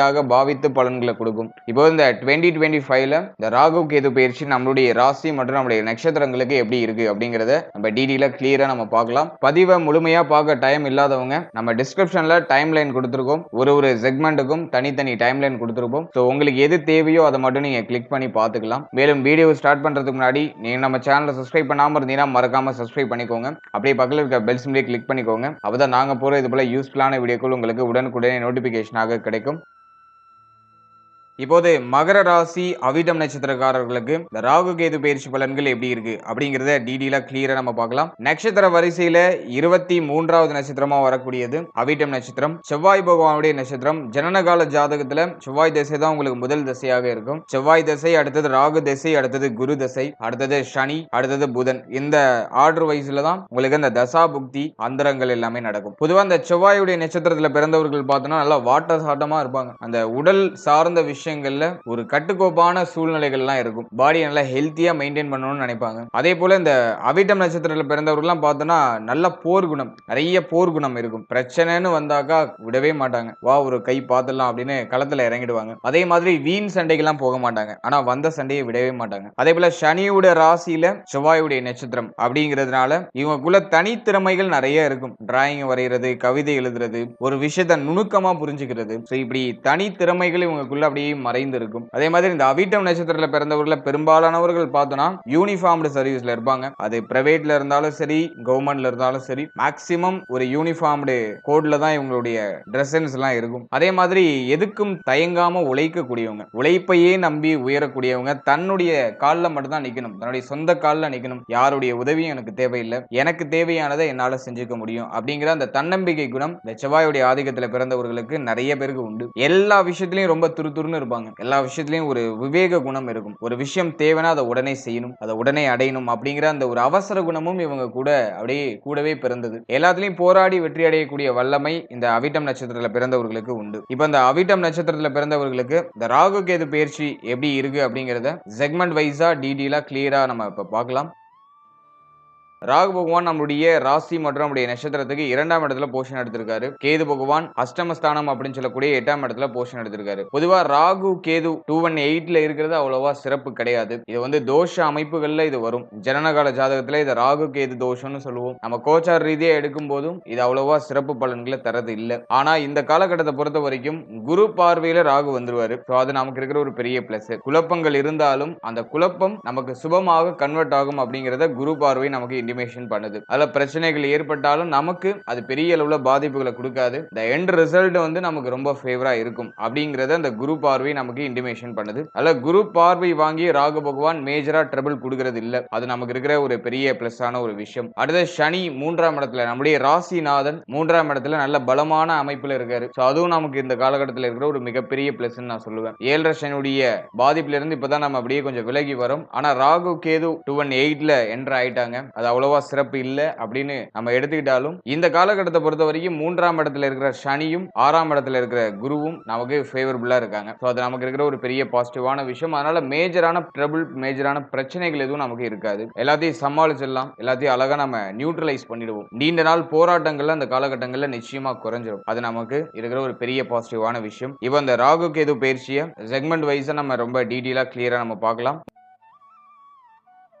வீடாக பாவித்து பலன்களை கொடுக்கும். இப்போ இந்த டுவெண்ட்டி டுவெண்ட்டி ஃபைவ்ல இந்த ராகு கேது பயிற்சி நம்மளுடைய ராசி மற்றும் நம்மளுடைய நட்சத்திரங்களுக்கு எப்படி இருக்கு அப்படிங்கறத நம்ம டீடெயிலா கிளியரா நம்ம பார்க்கலாம். பதிவை முழுமையா பார்க்க டைம் இல்லாதவங்க நம்ம டிஸ்கிரிப்ஷன்ல டைம் லைன் கொடுத்துருக்கோம். ஒரு ஒரு செக்மெண்ட்டுக்கும் தனித்தனி டைம் லைன் கொடுத்துருப்போம் ஸோ உங்களுக்கு எது தேவையோ அதை மட்டும் நீங்க கிளிக் பண்ணி பார்த்துக்கலாம். மேலும் வீடியோ ஸ்டார்ட் பண்றதுக்கு முன்னாடி நீங்க நம்ம சேனலை சப்ஸ்கிரைப் பண்ணாம இருந்தீங்கன்னா மறக்காம சப்ஸ்கிரைப் பண்ணிக்கோங்க. அப்படியே பக்கத்தில் இருக்க பெல் சிம்லேயே கிளிக் பண்ணிக்கோங்க. அப்பதான் நாங்க போற இது போல யூஸ்ஃபுல்லான வீடியோக்கள் உங்களுக்கு உடனுக்குடனே நோட்டிபிகேஷனாக கிடைக்கும். இப்போது மகர ராசி அவிட்டம் நட்சத்திரக்காரர்களுக்கு இந்த ராகு கேது பயிற்சி பலன்கள் எப்படி இருக்கு அப்படிங்கறத டீடெயிலா கிளியரா நம்ம பார்க்கலாம். நட்சத்திர வரிசையில இருபத்தி மூன்றாவது நட்சத்திரமா வரக்கூடியது அவிட்டம் நட்சத்திரம். செவ்வாய் பகவானுடைய நட்சத்திரம். ஜனனகால ஜாதகத்துல செவ்வாய் திசை தான் உங்களுக்கு முதல் திசையாக இருக்கும். செவ்வாய் திசை அடுத்தது ராகு திசை அடுத்தது குரு திசை அடுத்தது சனி அடுத்தது புதன். இந்த ஆர்டர் வயசுல தான் உங்களுக்கு அந்த தசா புக்தி அந்தரங்கள் எல்லாமே நடக்கும். பொதுவா அந்த செவ்வாயுடைய நட்சத்திரத்துல பிறந்தவர்கள் பார்த்தோம்னா நல்லா வாட்டர் சாட்டமா இருப்பாங்க. அந்த உடல் சார்ந்த விஷயம் விஷயங்கள்ல ஒரு கட்டுக்கோப்பான சூழ்நிலைகள்லாம் இருக்கும். பாடியை நல்லா ஹெல்த்தியா மெயின்டைன் பண்ணணும்னு நினைப்பாங்க. அதே போல இந்த அவிட்டம் நட்சத்திரத்துல பிறந்தவர்கள்லாம் பார்த்தோம்னா நல்ல போர் குணம் நிறைய போர் குணம் இருக்கும். பிரச்சனைன்னு வந்தாக்கா விடவே மாட்டாங்க. வா ஒரு கை பார்த்துடலாம் அப்படின்னு களத்துல இறங்கிடுவாங்க. அதே மாதிரி வீண் சண்டைக்கெல்லாம் போக மாட்டாங்க. ஆனா வந்த சண்டையை விடவே மாட்டாங்க. அதே போல சனியோட ராசியில செவ்வாயுடைய நட்சத்திரம் அப்படிங்கிறதுனால இவங்களுக்குள்ள தனித்திறமைகள் நிறைய இருக்கும். டிராயிங் வரைகிறது கவிதை எழுதுறது ஒரு விஷயத்த நுணுக்கமா புரிஞ்சுக்கிறது. ஸோ இப்படி தனித்திறமைகள் இவங்களுக்குள்ள அப்படியே மறைந்து மறைந்திருக்கும். அதே மாதிரி இந்த அவிட்டம் நட்சத்திரத்தில் பிறந்தவர்கள பெரும்பாலானவர்கள் பார்த்தோம்னா யூனிஃபார்ம்டு சர்வீஸ்ல இருப்பாங்க. அது பிரைவேட்ல இருந்தாலும் சரி கவர்மெண்ட்ல இருந்தாலும் சரி மேக்சிமம் ஒரு யூனிஃபார்ம்டு கோட்ல தான் இவங்களுடைய ட்ரெஸ்ஸன்ஸ் எல்லாம் இருக்கும். அதே மாதிரி எதுக்கும் தயங்காம உழைக்கக்கூடியவங்க உழைப்பையே நம்பி உயரக்கூடியவங்க தன்னுடைய காலில் மட்டும் தான் தன்னுடைய சொந்த காலில் நிற்கணும் யாருடைய உதவியும் எனக்கு தேவையில்லை. எனக்கு தேவையானதை என்னால் செஞ்சுக்க முடியும் அப்படிங்கிற அந்த தன்னம்பிக்கை குணம் இந்த செவ்வாயுடைய ஆதிக்கத்தில் பிறந்தவர்களுக்கு நிறைய பேருக்கு உண்டு. எல்லா விஷயத்திலையும் ரொம்ப துருதுருன்னு இருப்பாங்க. எல்லா விஷயத்துலையும் ஒரு விவேக குணம் இருக்கும். ஒரு விஷயம் தேவைன்னா அதை உடனே செய்யணும் அதை உடனே அடையணும் அப்படிங்கிற அந்த ஒரு அவசர குணமும் இவங்க கூட அப்படியே கூடவே பிறந்தது. எல்லாத்துலயும் போராடி வெற்றி அடையக்கூடிய வல்லமை இந்த அவிட்டம் நட்சத்திரத்துல பிறந்தவர்களுக்கு உண்டு. இப்போ இந்த அவிட்டம் நட்சத்திரத்துல பிறந்தவர்களுக்கு இந்த ராகு கேது பயிற்சி எப்படி இருக்கு அப்படிங்கிறத செக்மெண்ட் வைஸா டீடெயிலா கிளியரா நம்ம இப்ப பார்க்கலாம். ராகு பகவான் நம்மளுடைய ராசி மற்றும் நம்முடைய நட்சத்திரத்துக்கு இரண்டாம் இடத்துல போஷன் எடுத்திருக்காரு. கேது பகவான் அஷ்டமஸ்தானம் அப்படின்னு சொல்லக்கூடிய எட்டாம் இடத்துல போஷன் எடுத்திருக்காரு. பொதுவா ராகு கேது டூ ஒன் எயிட்ல இருக்கிறது அவ்வளவா சிறப்பு கிடையாது. இது வந்து தோஷ அமைப்புகள்ல இது வரும். ஜனனகால ஜாதகத்துல இதை ராகு கேது தோஷம்னு சொல்லுவோம். நம்ம கோச்சார் ரீதியா எடுக்கும் போதும் இது அவ்வளவா சிறப்பு பலன்களை தரது இல்லை. ஆனா இந்த காலகட்டத்தை பொறுத்த வரைக்கும் குரு பார்வையில ராகு வந்துருவாரு. ஸோ அது நமக்கு இருக்கிற ஒரு பெரிய பிளஸ் குழப்பங்கள் இருந்தாலும் அந்த குழப்பம் நமக்கு சுபமாக கன்வெர்ட் ஆகும் அப்படிங்கிறத குரு பார்வை நமக்கு இன்டிமேஷன் பண்ணுது. அதில் பிரச்சனைகள் ஏற்பட்டாலும் நமக்கு அது பெரிய அளவுல பாதிப்புகளை கொடுக்காது. இந்த எண்ட் ரிசல்ட் வந்து நமக்கு ரொம்ப ஃபேவரா இருக்கும். அப்படிங்கறத அந்த குரு பார்வை நமக்கு இன்டிமேஷன் பண்ணுது. அதில் குரு பார்வை வாங்கி ராகு பகவான் மேஜரா ட்ரபிள் கொடுக்கறது இல்ல. அது நமக்கு இருக்கிற ஒரு பெரிய பிளஸ் ஆன ஒரு விஷயம். அடுத்த சனி மூன்றாம் இடத்துல நம்முடைய ராசிநாதன் மூன்றாம் இடத்துல நல்ல பலமான அமைப்புல இருக்காரு. ஸோ அதுவும் நமக்கு இந்த காலகட்டத்தில் இருக்கிற ஒரு மிகப்பெரிய பிளஸ் நான் சொல்லுவேன். ஏழரை சனியுடைய பாதிப்புல இருந்து இப்பதான் நம்ம அப்படியே கொஞ்சம் விலகி வரும். ஆனா ராகு கேது டூ ஒன் எயிட்ல என்டர் ஆயிட்டாங்க. அது அவ்வளவா சிறப்பு இல்லை அப்படின்னு நம்ம எடுத்துக்கிட்டாலும் இந்த காலகட்டத்தை பொறுத்த வரைக்கும் மூன்றாம் இடத்துல இருக்கிற சனியும் ஆறாம் இடத்துல இருக்கிற குருவும் நமக்கு ஃபேவரபுளா இருக்காங்க. ஸோ அது நமக்கு இருக்கிற ஒரு பெரிய பாசிட்டிவான விஷயம். அதனால மேஜரான ட்ரபிள் மேஜரான பிரச்சனைகள் எதுவும் நமக்கு இருக்காது. எல்லாத்தையும் சமாளிச்சிடலாம். எல்லாத்தையும் அழகா நம்ம நியூட்ரலைஸ் பண்ணிடுவோம். நீண்ட நாள் போராட்டங்கள்ல அந்த காலகட்டங்கள்ல நிச்சயமா குறைஞ்சிடும் அது நமக்கு இருக்கிற ஒரு பெரிய பாசிட்டிவான விஷயம். இப்போ இந்த ராகு கேது பயிற்சியை செக்மெண்ட் வைஸா நம்ம ரொம்ப டீட்டெயிலா கிளியரா நம்ம பார்க்கலாம்.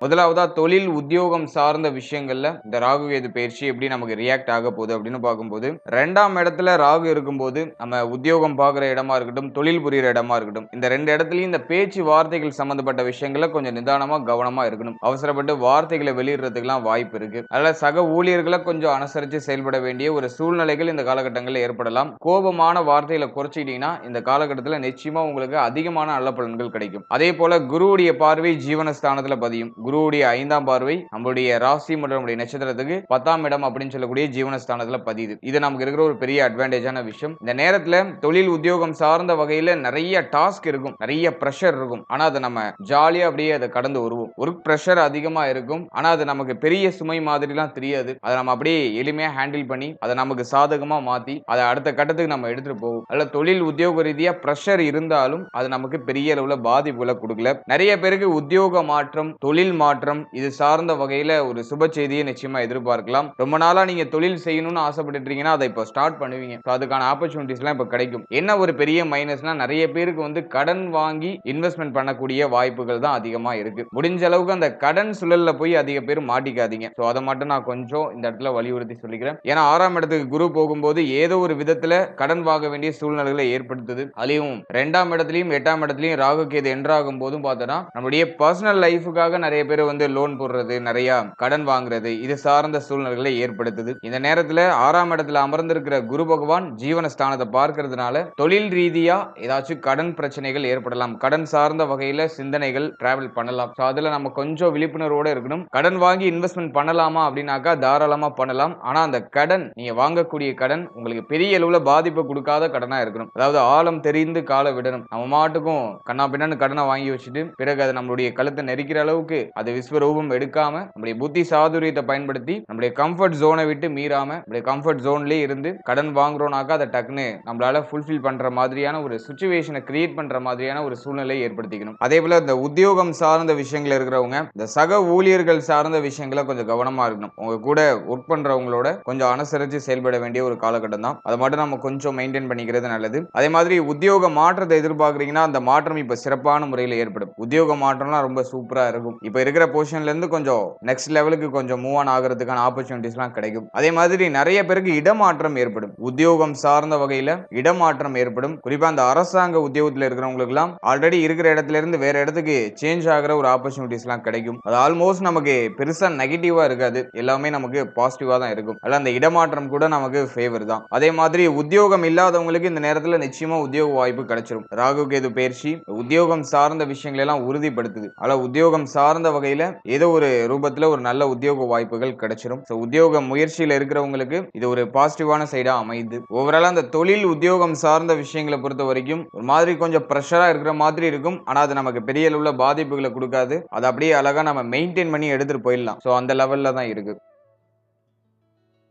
முதலாவதா தொழில் உத்தியோகம் சார்ந்த விஷயங்கள்ல இந்த ராகு கேது பயிற்சி எப்படி நமக்கு ரியாக்ட் ஆக போகுது அப்படின்னு பார்க்கும்போது ரெண்டாம் இடத்துல ராகு இருக்கும்போது நம்ம உத்தியோகம் பார்க்குற இடமா இருக்கட்டும் தொழில் புரியுற இடமா இருக்கட்டும் இந்த ரெண்டு இடத்துலயும் இந்த பேச்சு வார்த்தைகள் சம்பந்தப்பட்ட விஷயங்கள கொஞ்சம் நிதானமா கவனமா இருக்கணும். அவசரப்பட்டு வார்த்தைகளை வெளியிடுறதுக்கெல்லாம் வாய்ப்பு இருக்கு. அதனால சக ஊழியர்களை கொஞ்சம் அனுசரித்து செயல்பட வேண்டிய ஒரு சூழ்நிலைகள் இந்த காலகட்டங்களில் ஏற்படலாம். கோபமான வார்த்தைகளை குறைச்சிக்கிட்டீங்கன்னா இந்த காலகட்டத்தில் நிச்சயமா உங்களுக்கு அதிகமான நல்ல பலன்கள் கிடைக்கும். அதே போல குருவுடைய பார்வை ஜீவனஸ்தானத்துல பதியும். குருவுடைய ஐந்தாம் பார்வை நம்மளுடைய ராசி மற்றும் நம்முடைய நட்சத்திரத்துக்கு பத்தாம் இடம் அப்படின்னு சொல்லக்கூடிய ஜீவனஸ்தானத்தில் பதியுது. இது நமக்கு இருக்கிற ஒரு பெரிய அட்வான்டேஜான விஷயம். இந்த நேரத்தில் தொழில் உத்தியோகம் சார்ந்த வகையில் நிறைய டாஸ்க் இருக்கும். நிறைய ப்ரெஷர் இருக்கும். ஆனால் அதை நம்ம ஜாலியாக அப்படியே அதை கடந்து வருவோம். ஒர்க் ப்ரெஷர் அதிகமாக இருக்கும். ஆனால் அது நமக்கு பெரிய சுமை மாதிரிலாம் தெரியாது. அதை நம்ம அப்படியே எளிமையாக ஹேண்டில் பண்ணி அதை நமக்கு சாதகமாக மாற்றி அதை அடுத்த கட்டத்துக்கு நம்ம எடுத்துகிட்டு போவோம். அதில் தொழில் உத்தியோக ரீதியாக ப்ரெஷர் இருந்தாலும் அது நமக்கு பெரிய அளவில் பாதிப்புகளை கொடுக்கல. நிறைய பேருக்கு உத்தியோக மாற்றம் தொழில் மாற்றம் இது சார்ந்த வகையில ஒரு சுப செய்தியை நிச்சயமா எதிர்பார்க்கலாம். ரொம்ப நாளா நீங்க தொழில் செய்யணும்னு ஆசைப்பட்டு இருக்கீங்கன்னா அதை இப்போ ஸ்டார்ட் பண்ணுவீங்க. ஸோ அதுக்கான ஆப்பர்ச்சுனிட்டிஸ் எல்லாம் கிடைக்கும். என்ன ஒரு பெரிய மைனஸ்னா நிறைய பேருக்கு வந்து கடன் வாங்கி இன்வெஸ்ட்மெண்ட் பண்ணக்கூடிய வாய்ப்புகள் தான் அதிகமா இருக்கு. முடிஞ்ச அளவுக்கு அந்த கடன் சுழல்ல போய் அதிக பேர் மாட்டிக்காதீங்க. ஸோ அதை மட்டும் நான் கொஞ்சம் இந்த இடத்துல வலியுறுத்தி சொல்லிக்கிறேன். ஏன்னா ஆறாம் இடத்துக்கு குரு போகும்போது ஏதோ ஒரு விதத்துல கடன் வாங்க வேண்டிய சூழ்நிலைகளை ஏற்படுத்துது. அதுலயும் ரெண்டாம் இடத்துலயும் எட்டாம் இடத்துலயும் ராகு கேது என்றாகும் போதும் பார்த்தோன்னா நம்மளுடைய பர்சனல் லைஃபுக்காக நிறைய பேர் வந்து லோன் போடுறது நிறைய கடன் வாங்குறது இது சார்ந்த சூழ்நிலைகளை ஏற்படுத்துது. இந்த நேரத்துல ஆறாம் இடத்துல அமர்ந்திருக்கிற குரு பகவான் ஜீவனஸ்தானத்தை பார்க்கறதுனால தொழில் ரீதியா ஏதாச்சும் கடன் பிரச்சனைகள் ஏற்படலாம். கடன் சார்ந்த வகையில சிந்தனைகள் டிராவல் பண்ணலாம். ஸோ அதுல நம்ம கொஞ்சம் விழிப்புணர்வோட இருக்கணும். கடன் வாங்கி இன்வெஸ்ட்மெண்ட் பண்ணலாமா அப்படின்னாக்கா தாராளமா பண்ணலாம். ஆனா அந்த கடன் நீங்க வாங்கக்கூடிய கடன் உங்களுக்கு பெரிய அளவுல பாதிப்பு கொடுக்காத கடனா இருக்கணும். அதாவது ஆழம் தெரிந்து கால விடணும். நம்ம மாட்டுக்கும் கண்ணா பின்னான்னு கடனை வாங்கி வச்சுட்டு பிறகு அது நம்மளுடைய கழுத்தை நெரிக்கிற அளவுக்கு அது விஸ்வரூபம் எடுக்காம நம்முடைய புத்தி சாதுரியத்தை பயன்படுத்தி நம்முடைய கம்ஃபர்ட் ஜோனை விட்டு மீறாம நம்முடைய கம்ஃபர்ட் ஜோன்லேயே இருந்து கடன் வாங்குறோம்னாக்கா அதை டக்குன்னு நம்மளால ஃபுல்ஃபில் பண்ற மாதிரியான ஒரு சுச்சுவேஷனை கிரியேட் பண்ற மாதிரியான ஒரு சூழ்நிலையை ஏற்படுத்திக்கணும். அதே போல இந்த உத்தியோகம் சார்ந்த விஷயங்கள் இருக்கிறவங்க இந்த சக ஊழியர்கள் சார்ந்த விஷயங்களை கொஞ்சம் கவனமா இருக்கணும். உங்க கூட ஒர்க் பண்றவங்களோட கொஞ்சம் அனுசரிச்சு செயல்பட வேண்டிய ஒரு காலகட்டம் தான். அதை மட்டும் நம்ம கொஞ்சம் மெயின்டைன் பண்ணிக்கிறது நல்லது. அதே மாதிரி உத்தியோக மாற்றத்தை எதிர்பார்க்குறீங்கன்னா அந்த மாற்றம் இப்போ சிறப்பான முறையில் ஏற்படும். உத்தியோக மாற்றம்லாம் ரொம்ப சூப்பராக இருக்கும். இப்போ இருக்கிற பொசிஷன்லேருந்து கொஞ்சம் நெக்ஸ்ட் லெவலுக்கு கொஞ்சம் மூவ் ஆன் ஆகிறதுக்கான ஆப்பர்ச்சுனிட்டிஸ்லாம் கிடைக்கும். அதே மாதிரி நிறைய பேருக்கு இடமாற்றம் ஏற்படும். உத்தியோகம் சார்ந்த வகையில் இடமாற்றம் ஏற்படும். குறிப்பாக அந்த அரசாங்க உத்தியோகத்தில் இருக்கிறவங்களுக்குலாம் ஆல்ரெடி இருக்கிற இடத்துல இருந்து வேற இடத்துக்கு சேஞ்ச் ஆகிற ஒரு ஆப்பர்ச்சுனிட்டிஸ்லாம் கிடைக்கும். அது ஆல்மோஸ்ட் நமக்கு பெருசாக நெகட்டிவாக இருக்காது. எல்லாமே நமக்கு பாசிட்டிவாக தான் இருக்கும். அதில் அந்த இடமாற்றம் கூட நமக்கு ஃபேவர் தான். அதே மாதிரி உத்தியோகம் இல்லாதவங்களுக்கு இந்த நேரத்தில் நிச்சயமாக உத்தியோக வாய்ப்பு கிடைச்சிரும். ராகு கேது பயிற்சி உத்தியோகம் சார்ந்த விஷயங்களெல்லாம் உறுதிப்படுத்துது. அதில் உத்தியோகம் சார்ந்த வகையில ஏதோ ஒரு ரூபத்துல ஒரு நல்ல உத்தியோக வாய்ப்புகள் கிடைச்சிடும் ஸோ உத்தியோக முயற்சியில் இருக்கிறவங்களுக்கு இது ஒரு பாசிட்டிவான சைடா அமைது ஓவராலாக அந்த தொழில் உத்தியோகம் சார்ந்த விஷயங்களை பொறுத்த வரைக்கும் ஒரு மாதிரி கொஞ்சம் ப்ரெஷரா இருக்கிற மாதிரி இருக்கும். ஆனா அது நமக்கு பெரிய அளவுல பாதிப்புகளை கொடுக்காது. அதை அப்படியே அழகா நம்ம மெயின்டைன் பண்ணி எடுத்துட்டு போயிடலாம். ஸோ அந்த லெவல்ல தான் இருக்கு.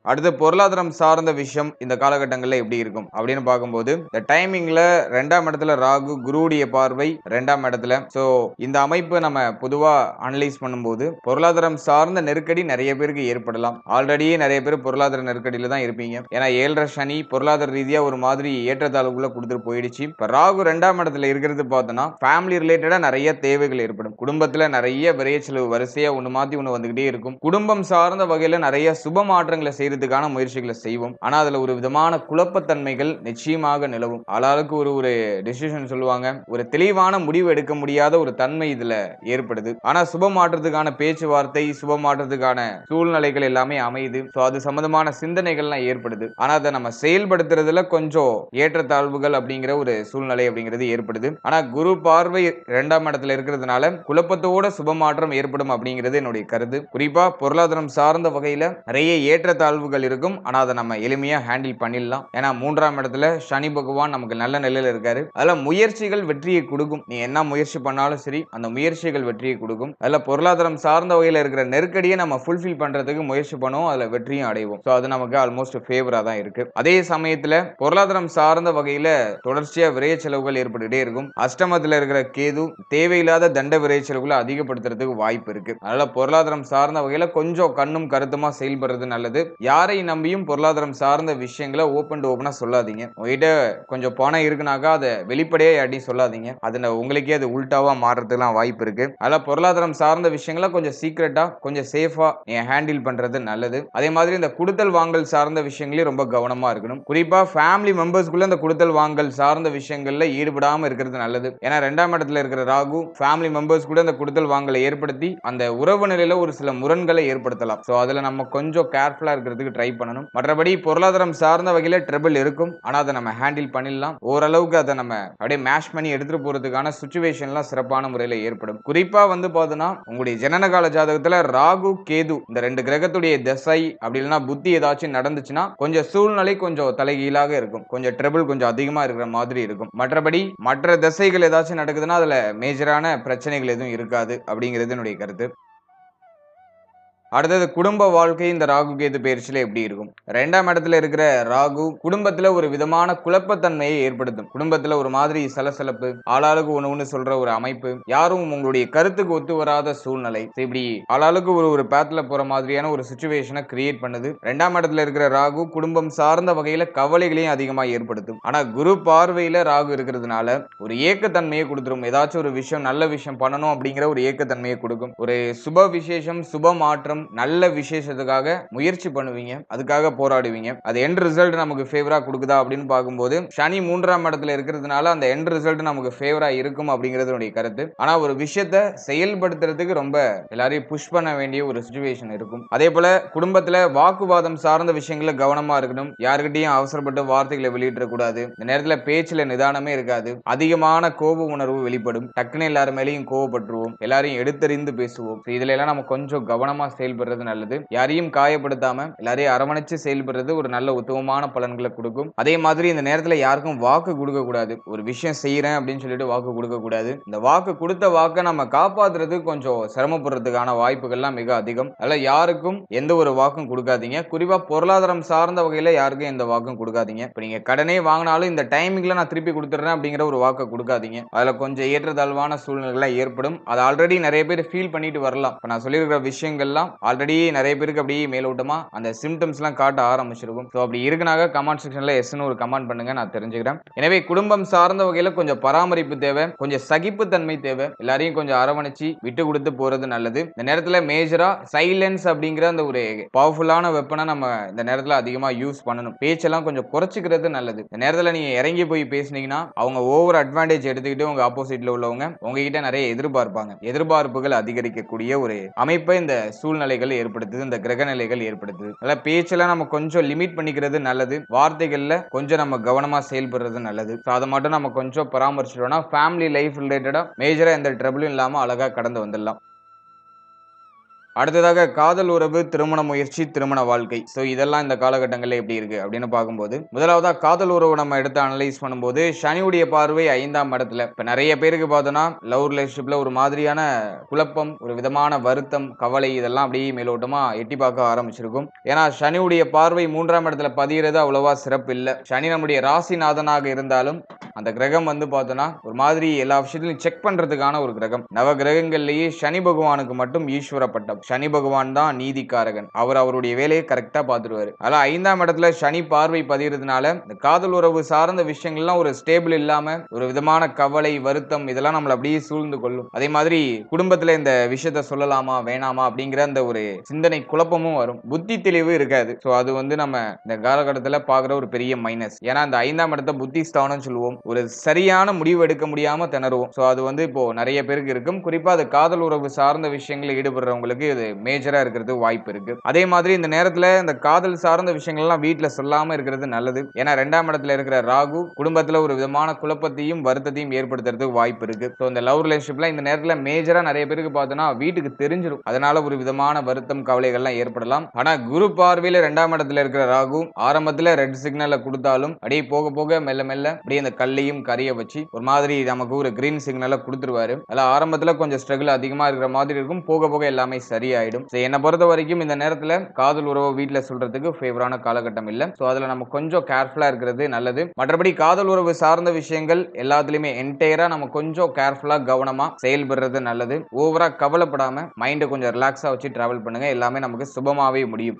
அடுத்து பொருளாதாரம் சார்ந்த விஷயம் இந்த காலகட்டங்களில் எப்படி இருக்கும் அப்படின்னு பார்க்கும்போது இந்த டைமிங்ல ரெண்டாம் இடத்துல ராகு குருவுடைய பார்வை ரெண்டாம் இடத்துல. ஸோ இந்த அமைப்பு நம்ம பொதுவா அனலைஸ் பண்ணும்போது பொருளாதாரம் சார்ந்த நெருக்கடி நிறைய பேருக்கு ஏற்படலாம். ஆல்ரெடியே நிறைய பேர் பொருளாதார நெருக்கடியில தான் இருப்பீங்க. ஏன்னா ஏழரை சனி பொருளாதார ரீதியா ஒரு மாதிரி ஏற்றத்தாழ்வுக்குள்ள கொடுத்துட்டு போயிடுச்சு. இப்போ ராகு ரெண்டாம் இடத்துல இருக்கிறது பார்த்தோன்னா ஃபேமிலி ரிலேட்டடா நிறைய தேவைகள் ஏற்படும். குடும்பத்துல நிறைய விரைய செலவு வரிசையா ஒன்று மாத்தி ஒன்று வந்துகிட்டே இருக்கும். குடும்பம் சார்ந்த வகையில நிறைய சுப மாற்றங்களை செய்யறதுக்கான முயற்சிகளை செய்வோம். ஆனா அதுல ஒரு விதமான குழப்பத்தன்மைகள் நிச்சயமாக நிலவும். ஆளாளுக்கு ஒரு ஒரு டெசிஷன் சொல்லுவாங்க. ஒரு தெளிவான முடிவு எடுக்க முடியாத ஒரு தன்மை இதுல ஏற்படுது. ஆனா சுப மாற்றத்துக்கான பேச்சுவார்த்தை சுப மாற்றத்துக்கான சூழ்நிலைகள் எல்லாமே அமையுது. ஸோ அது சம்பந்தமான சிந்தனைகள்லாம் ஏற்படுது. ஆனா அதை நம்ம செயல்படுத்துறதுல கொஞ்சம் ஏற்றத்தாழ்வுகள் அப்படிங்கிற ஒரு சூழ்நிலை அப்படிங்கிறது ஏற்படுது. ஆனா குரு பார்வை இரண்டாம் இடத்துல இருக்கிறதுனால குழப்பத்தோட சுப மாற்றம் ஏற்படும் அப்படிங்கிறது என்னுடைய கருத்து. குறிப்பா பொருளாதாரம் சார்ந்த வகையில நிறைய ஏற்றத்தாழ்வுகள் இருக்கும். ஆனா அதை நம்ம எளிமையா ஹேண்டில் பண்ணிடலாம். ஏன்னா மூன்றாம் இடத்துல சனி பகவான் நமக்கு நல்ல நிலையில இருக்காரு. அதுல முயற்சிகள் வெற்றியை கொடுக்கும். நீ என்ன முயற்சி பண்ணாலும் சரி அந்த முயற்சிகள் வெற்றியை கொடுக்கும். அதுல பொருளாதாரம் சார்ந்த வகையில இருக்கிற நெருக்கடியை நம்ம ஃபுல்ஃபில் பண்றதுக்கு முயற்சி பண்ணுவோம். அதுல வெற்றியும் அடைவோம். ஸோ அது நமக்கு ஆல்மோஸ்ட் ஃபேவரா தான் இருக்கு. அதே சமயத்துல பொருளாதாரம் சார்ந்த வகையில தொடர்ச்சியா விரைய செலவுகள் ஏற்பட்டுகிட்டே இருக்கும். அஷ்டமத்துல இருக்கிற கேது தேவையில்லாத தண்ட விரைய செலவுகளை அதிகப்படுத்துறதுக்கு வாய்ப்பு இருக்கு. அதனால பொருளாதாரம் சார்ந்த வகையில கொஞ்சம் கண்ணும் கருத்துமா செயல்படுறது நல்லது. யாரை நம்பியும் பொருளாதாரம் சார்ந்த விஷயங்களை ஓப்பன் டு ஓப்பனாக சொல்லாதீங்க. உங்ககிட்ட கொஞ்சம் பணம் இருக்குனாக்கா அதை வெளிப்படையே யார்ட்டையும் சொல்லாதீங்க. அதுல உங்களுக்கே அது உல்டாவா மாறுறதுக்குலாம் வாய்ப்பு இருக்கு. அதெல்லாம் பொருளாதாரம் சார்ந்த விஷயங்களை கொஞ்சம் சீக்கிரட்டா கொஞ்சம் சேஃபாக நீங்கள் ஹேண்டில் பண்றது நல்லது. அதே மாதிரி இந்த குடுத்தல் வாங்கல் சார்ந்த விஷயங்களையும் ரொம்ப கவனமா இருக்கணும். குறிப்பாக ஃபேமிலி மெம்பர்ஸ்குள்ளே இந்த குடுத்தல் வாங்கல் சார்ந்த விஷயங்களில் ஈடுபடாமல் இருக்கிறது நல்லது. ஏன்னா ரெண்டாம் இடத்துல இருக்கிற ராகு ஃபேமிலி மெம்பர்ஸ் கூட இந்த குடுத்தல் வாங்கலை ஏற்படுத்தி அந்த உறவு நிலையில ஒரு சில முரண்களை ஏற்படுத்தலாம். ஸோ அதில் நம்ம கொஞ்சம் கேர்ஃபுல்லாக இருக்கிறது இருக்கிறதுக்கு ட்ரை பண்ணணும். மற்றபடி பொருளாதாரம் சார்ந்த வகையில ட்ரபிள் இருக்கும். ஆனா அதை நம்ம ஹேண்டில் பண்ணிடலாம். ஓரளவுக்கு அதை நம்ம அப்படியே மேஷ் பண்ணி எடுத்துட்டு போறதுக்கான சுச்சுவேஷன்லாம் சிறப்பான முறையில் ஏற்படும். குறிப்பா வந்து பார்த்தோன்னா உங்களுடைய ஜனனகால ஜாதகத்துல ராகு கேது இந்த ரெண்டு கிரகத்துடைய திசை அப்படி இல்லைன்னா புத்தி ஏதாச்சும் நடந்துச்சுன்னா கொஞ்சம் சூழ்நிலை கொஞ்சம் தலைகீழாக இருக்கும். கொஞ்சம் ட்ரபிள் கொஞ்சம் அதிகமா இருக்கிற மாதிரி இருக்கும். மற்றபடி மற்ற திசைகள் ஏதாச்சும் நடக்குதுன்னா அதுல மேஜரான பிரச்சனைகள் எதுவும் இருக்காது அப்படிங்கிறது என்னுடைய கருத்து. அடுத்தது குடும்ப வாழ்க்கை இந்த ராகு கேது பயிற்சியில எப்படி இருக்கும்? ரெண்டாம் இடத்துல இருக்கிற ராகு குடும்பத்துல ஒரு விதமான குழப்பத்தன்மையை ஏற்படுத்தும். குடும்பத்துல ஒரு மாதிரி சலசலப்பு ஆளாளுக்கு ஒண்ணு ஒண்ணு சொல்ற ஒரு அமைப்பு யாரும் உங்களுடைய கருத்துக்கு ஒத்து வராத சூழ்நிலை. இப்படி ஆளாளுக்கு ஒரு ஒரு பேத்துல போற மாதிரியான ஒரு சுச்சுவேஷனை கிரியேட் பண்ணுது. ரெண்டாம் இடத்துல இருக்கிற ராகு குடும்பம் சார்ந்த வகையில கவலைகளையும் அதிகமா ஏற்படுத்தும். ஆனா குரு பார்வையில ராகு இருக்கிறதுனால ஒரு ஏக்கத்தன்மையை கொடுத்துரும். ஏதாச்சும் ஒரு விஷயம் நல்ல விஷயம் பண்ணணும் அப்படிங்கிற ஒரு ஏக்கத்தன்மையை கொடுக்கும். ஒரு சுப விசேஷம் சுப மாற்றம் நல்ல விசேஷத்துக்காக முயற்சி பண்ணுவீங்க. அதுக்காக போராடுவீங்க. அது எண்ட் ரிசல்ட் நமக்கு ஃபேவரா கொடுக்குதா அப்படின்னு பார்க்கும்போது சனி மூன்றாம் இடத்துல இருக்கிறதுனால அந்த எண்ட் ரிசல்ட் நமக்கு ஃபேவரா இருக்கும் அப்படிங்கிறது என்னுடைய கருத்து. ஆனா ஒரு விஷயத்த செயல்படுத்துறதுக்கு ரொம்ப எல்லாரையும் புஷ் பண்ண வேண்டிய ஒரு சுச்சுவேஷன் இருக்கும். அதே போல குடும்பத்துல வாக்குவாதம் சார்ந்த விஷயங்கள கவனமா இருக்கணும். யாருக்கிட்டையும் அவசரப்பட்டு வார்த்தைகளை வெளியிடக்கூடாது. இந்த நேரத்துல பேச்சுல நிதானமே இருக்காது. அதிகமான கோப உணர்வு வெளிப்படும். டக்குன்னு எல்லாரும் மேலேயும் கோவப்பட்டுருவோம். எல்லாரையும் எடுத்தறிந்து பேசுவோம். இதுல எல்லாம் நம்ம கொஞ்சம் கவனமா செயல்படுறது நல்லது. யாரையும் காயப்படுத்தாம எல்லாரையும் அரவணைச்சு செயல்படுறது ஒரு நல்ல உத்தமமான பலன்களை கொடுக்கும். அதே மாதிரி இந்த நேரத்துல யாருக்கும் வாக்கு கொடுக்க கூடாது. ஒரு விஷயம் செய்யறேன் அப்படின்னு சொல்லிட்டு வாக்கு கொடுக்க கூடாது. இந்த வாக்கு கொடுத்த வாக்கை நம்ம காப்பாத்துறது கொஞ்சம் சிரமப்படுறதுக்கான வாய்ப்புகள்லாம் மிக அதிகம். அதனால யாருக்கும் எந்த ஒரு வாக்கும் கொடுக்காதீங்க. குறிப்பா பொருளாதாரம் சார்ந்த வகையில யாருக்கும் எந்த வாக்கும் கொடுக்காதீங்க. இப்ப நீங்க கடனே வாங்கினாலும் இந்த டைமிங்ல நான் திருப்பி கொடுத்துறேன் அப்படிங்கிற ஒரு வாக்கை கொடுக்காதீங்க. அதுல கொஞ்சம் ஏற்றத்தாழ்வான சூழ்நிலைகள் ஏற்படும். அது ஆல்ரெடி நிறைய பேர் ஃபீல் பண்ணிட்டு வரலாம். இப்போ நான் சொல்லியிருக்கிற விஷயங்கள்லாம் ஆல்ரெடி நிறைய பேருக்கு அப்படியே மேலோட்டமா அந்த சிம்டம்ஸ்லாம் காட்ட ஆரம்பிச்சிருக்கும். ஸோ அப்படி இருக்குனாக்க கமெண்ட் செக்ஷன்ல எஸ்னு ஒரு கமெண்ட் பண்ணுங்க நான் தெரிஞ்சுக்கிறேன். எனவே குடும்பம் சார்ந்த வகையில் கொஞ்சம் பராமரிப்பு தேவை கொஞ்சம் சகிப்புத்தன்மை தேவை. எல்லாரையும் கொஞ்சம் அரவணைச்சு விட்டு கொடுத்து போறது நல்லது. இந்த நேரத்தில் மேஜரா சைலன்ஸ் அப்படிங்கிற அந்த ஒரு பவர்ஃபுல்லான வெப்பனை நம்ம இந்த நேரத்தில் அதிகமாக யூஸ் பண்ணணும். பேச்செல்லாம் கொஞ்சம் குறைச்சிக்கிறது நல்லது. இந்த நேரத்தில் நீங்கள் இறங்கி போய் பேசுனீங்கன்னா அவங்க ஓவர் அட்வான்டேஜ் எடுத்துக்கிட்டு உங்க ஆப்போசிட்ல உள்ளவங்க உங்ககிட்ட நிறைய எதிர்பார்ப்பாங்க. எதிர்பார்ப்புகள் அதிகரிக்கக்கூடிய ஒரு அமைப்பை இந்த சூழ்நிலைகள் ஏற்படுத்துது இந்த கிரக நிலைகள் ஏற்படுத்துது. அதனால பேச்செல்லாம் நம்ம கொஞ்சம் லிமிட் பண்ணிக்கிறது நல்லது. வார்த்தைகள்ல கொஞ்சம் நம்ம கவனமா செயல்படுறது நல்லது. ஸோ அதை மட்டும் நம்ம கொஞ்சம் பராமரிச்சிட்டோம்னா ஃபேமிலி லைஃப் ரிலேட்டடா மேஜரா எந்த ட்ரபிளும் இல்லாம அழகா கடந்து வந்துடலாம். அடுத்ததாக காதல் உறவு திருமண முயற்சி திருமண வாழ்க்கை. ஸோ இதெல்லாம் இந்த காலகட்டங்களில் எப்படி இருக்கு அப்படின்னு பார்க்கும்போது முதலாவதாக காதல் உறவு நம்ம எடுத்து அனலைஸ் பண்ணும்போது சனியுடைய பார்வை ஐந்தாம் இடத்துல. இப்போ நிறைய பேருக்கு பார்த்தோன்னா லவ் ரிலேஷன்ஷிப்ல ஒரு மாதிரியான குழப்பம் ஒரு விதமான வருத்தம் கவலை இதெல்லாம் அப்படியே மேலோட்டமா எட்டி பார்க்க ஆரம்பிச்சிருக்கும். ஏன்னா சனியுடைய பார்வை மூன்றாம் இடத்துல பதிகிறது அவ்வளவா சிறப்பு இல்லை. சனி நம்முடைய ராசிநாதனாக இருந்தாலும் அந்த கிரகம் வந்து பார்த்தோன்னா ஒரு மாதிரி எல்லா விஷயத்திலையும் செக் பண்றதுக்கான ஒரு கிரகம். நவ கிரகங்கள்லேயே சனி பகவானுக்கு மட்டும் ஈஸ்வர பட்டம். சனி பகவான் தான் நீதிக்காரகன். அவர் அவருடைய வேலையை கரெக்டா பார்த்துருவாரு. அதனால ஐந்தாம் இடத்துல சனி பார்வை பதிகிறதுனால இந்த காதல் உறவு சார்ந்த விஷயங்கள்லாம் ஒரு ஸ்டேபிள் இல்லாம ஒரு விதமான கவலை வருத்தம் இதெல்லாம் நம்மள அப்படியே சூழ்ந்து கொள்ளும். அதே மாதிரி குடும்பத்துல இந்த விஷயத்த சொல்லலாமா வேணாமா அப்படிங்கிற அந்த ஒரு சிந்தனை குழப்பமும் வரும். புத்தி தெளிவு இருக்காது. ஸோ அது வந்து நம்ம இந்த காலகட்டத்தில் பார்க்குற ஒரு பெரிய மைனஸ் ஏன்னா இந்த ஐந்தாம் இடத்த புத்தி ஸ்தானம் சொல்லுவோம். ஒரு சரியான முடிவு எடுக்க முடியாம திணறுவோம். ஸோ அது வந்து இப்போ நிறைய பேருக்கு இருக்கும். குறிப்பாக அது காதல் உறவு சார்ந்த விஷயங்களில் ஈடுபடுறவங்களுக்கு இது மேஜராக இருக்கிறது வாய்ப்பு இருக்கு. அதே மாதிரி இந்த நேரத்தில் இந்த காதல் சார்ந்த விஷயங்கள் எல்லாம் சொல்லாமல் இருக்கிறது நல்லது. ஏன்னா ரெண்டாம் இடத்துல இருக்கிற ராகு குடும்பத்தில் ஒரு விதமான குழப்பத்தையும் வருத்தத்தையும் ஏற்படுத்துறதுக்கு வாய்ப்பு இருக்கு. ஸோ இந்த லவ் ரிலேஷன்ஷிப்ல இந்த நேரத்தில் மேஜராக நிறைய பேருக்கு பார்த்தோன்னா வீட்டுக்கு தெரிஞ்சிடும் அதனால ஒரு விதமான வருத்தம் கவலைகள்லாம் ஏற்படலாம். ஆனால் குரு பார்வையில் ரெண்டாம் இடத்துல இருக்கிற ராகு ஆரம்பத்தில் ரெட் சிக்னலை கொடுத்தாலும் அப்படியே போக போக மெல்ல மெல்ல அப்படியே அந்த கல்லையும் கரையை வச்சு ஒரு மாதிரி நமக்கு ஒரு கிரீன் சிக்னலை கொடுத்துருவாரு. அதில் ஆரம்பத்தில் கொஞ்சம் ஸ்ட்ரகிள் அதிகமாக இருக்கிற மாதிரி இருக்கும். போக போக எல்லாமே சரியாயிடும். ஸோ என்னை பொறுத்த வரைக்கும் இந்த நேரத்துல காதல் உறவை வீட்டில் சொல்றதுக்கு ஃபேவரான காலகட்டம் இல்லை. ஸோ அதுல நம்ம கொஞ்சம் கேர்ஃபுல்லா இருக்கிறது நல்லது. மற்றபடி காதல் உறவு சார்ந்த விஷயங்கள் எல்லாத்துலயுமே என்டையரா நம்ம கொஞ்சம் கேர்ஃபுல்லா கவனமா செயல்படுறது நல்லது. ஓவரா கவலைப்படாம மைண்டை கொஞ்சம் ரிலாக்ஸா வச்சு டிராவல் பண்ணுங்க. எல்லாமே நமக்கு சுபமாவே முடியும்.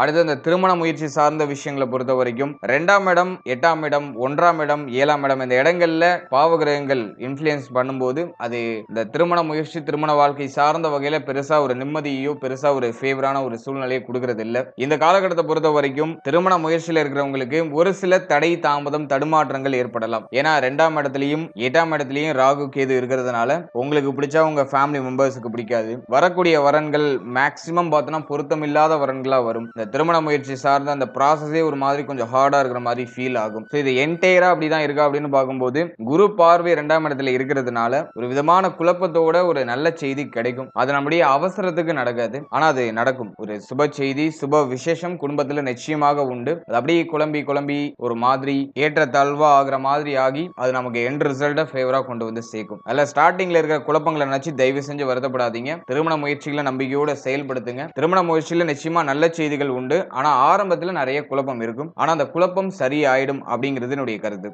அடுத்து இந்த திருமண முயற்சி சார்ந்த விஷயங்களை பொறுத்த வரைக்கும் ரெண்டாம் இடம் எட்டாம் இடம் ஒன்றாம் இடம் ஏழாம் இடம் இந்த இடங்கள்ல பாவகிரகங்கள் இன்ஃப்ளூயன்ஸ் பண்ணும்போது அது இந்த திருமண முயற்சி திருமண வாழ்க்கை சார்ந்த வகையில பெருசா ஒரு நிம்மதியோ பெருசா ஒரு ஃபேவரான ஒரு சூழ்நிலையை கொடுக்கறது இல்லை இந்த காலகட்டத்தை பொறுத்த வரைக்கும் திருமண முயற்சியில் இருக்கிறவங்களுக்கு ஒரு சில தடை தாமதம் தடுமாற்றங்கள் ஏற்படலாம். ஏன்னா ரெண்டாம் இடத்துலயும் எட்டாம் இடத்துலயும் ராகு கேது இருக்கிறதுனால உங்களுக்கு பிடிச்சா உங்க ஃபேமிலி மெம்பர்ஸுக்கு பிடிக்காது. வரக்கூடிய வரன்கள் மேக்சிமம் பார்த்தோன்னா பொருத்தமில்லாத வரன்களா வரும். இந்த திருமண முயற்சி சார்ந்த அந்த ப்ராசஸே ஒரு மாதிரி கொஞ்சம் ஹார்டா இருக்கிற மாதிரி ஃபீல் ஆகும். ஸோ இது என்டையரா அப்படிதான் இருக்கா அப்படின்னு பார்க்கும்போது குரு பார்வை ரெண்டாம் இடத்துல இருக்கிறதுனால ஒரு விதமான குழப்பத்தோட ஒரு நல்ல செய்தி கிடைக்கும். அது நம்முடைய அவசரத்துக்கு நடக்காது. ஆனா அது நடக்கும். ஒரு சுப செய்தி சுப விசேஷம் குடும்பத்துல நிச்சயமாக உண்டு. அது அப்படியே குழம்பி குழம்பி ஒரு மாதிரி ஏற்ற தாழ்வா ஆகிற மாதிரி ஆகி அது நமக்கு எண்ட் ரிசல்ட்டை ஃபேவரா கொண்டு வந்து சேர்க்கும். அதில் ஸ்டார்டிங்ல இருக்கிற குழப்பங்களை நினைச்சு தயவு செஞ்சு வருத்தப்படாதீங்க. திருமண முயற்சிகளை நம்பிக்கையோட செயல்படுத்துங்க. திருமண முயற்சியில நிச்சயமா நல்ல செய்திகள் உண்டு. ஆனா ஆரம்பத்தில் நிறைய குழப்பம் இருக்கும். ஆனால் அந்த குழப்பம் சரியாயிடும் அப்படிங்கிறது என்னுடைய கருத்து.